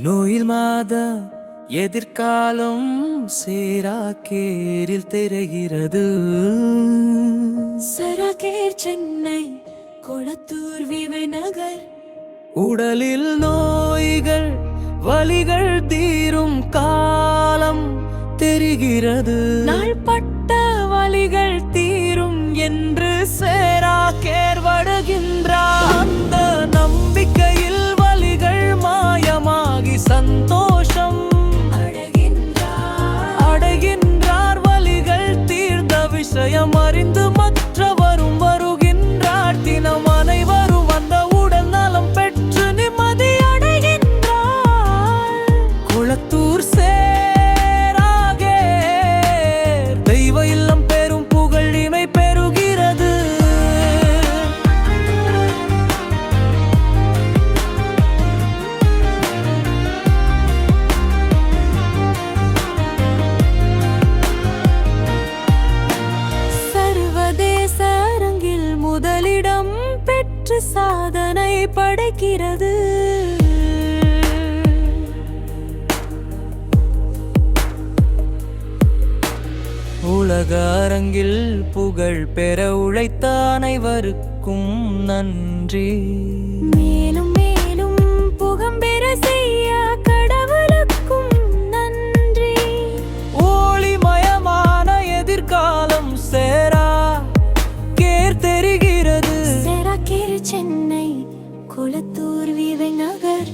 நோயில் மாத எதிர்காலம் சேராக்கேரில் தெரிகிறது. சரகேர் சென்னை கொளத்தூர் விவை நகர் உடலில் நோய்கள் வலிகள் தீரும் காலம் தெரிகிறது. நாள்பட்ட வலிகள் தீரும் என்று சேரா கேர்வடுகின்றார் பெற்று சாதனை படைக்கிறது. உலக அரங்கில் புகழ் பெற உழைத்த அனைவருக்கும் நன்றி. மேலும் மேலும் புகம்பெற செய்ய நகர்.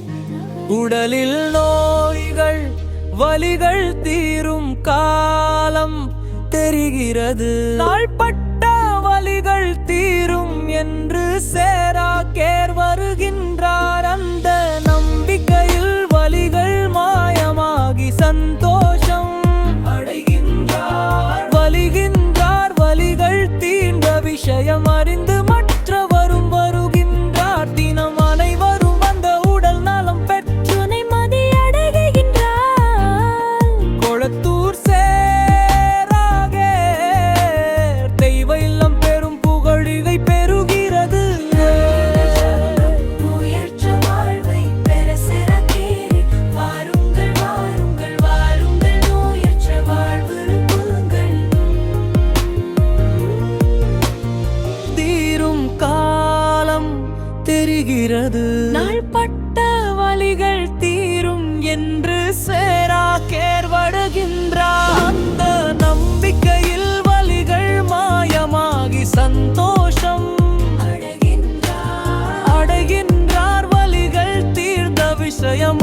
உடலில் நோய்கள் வலிகள் தீரும் காலம் தெரிகிறது. நாள்பட்ட வலிகள் தீரும் என்று சேரா தெரிகிறது நாள்பட்ட வலிகள் தீரும் என்று சேரா கேர்வடுகின்றார். அந்த நம்பிக்கையில் வலிகள் மாயமாகி சந்தோஷம் அடைகின்றார். வலிகள் தீர்ந்த விஷயம்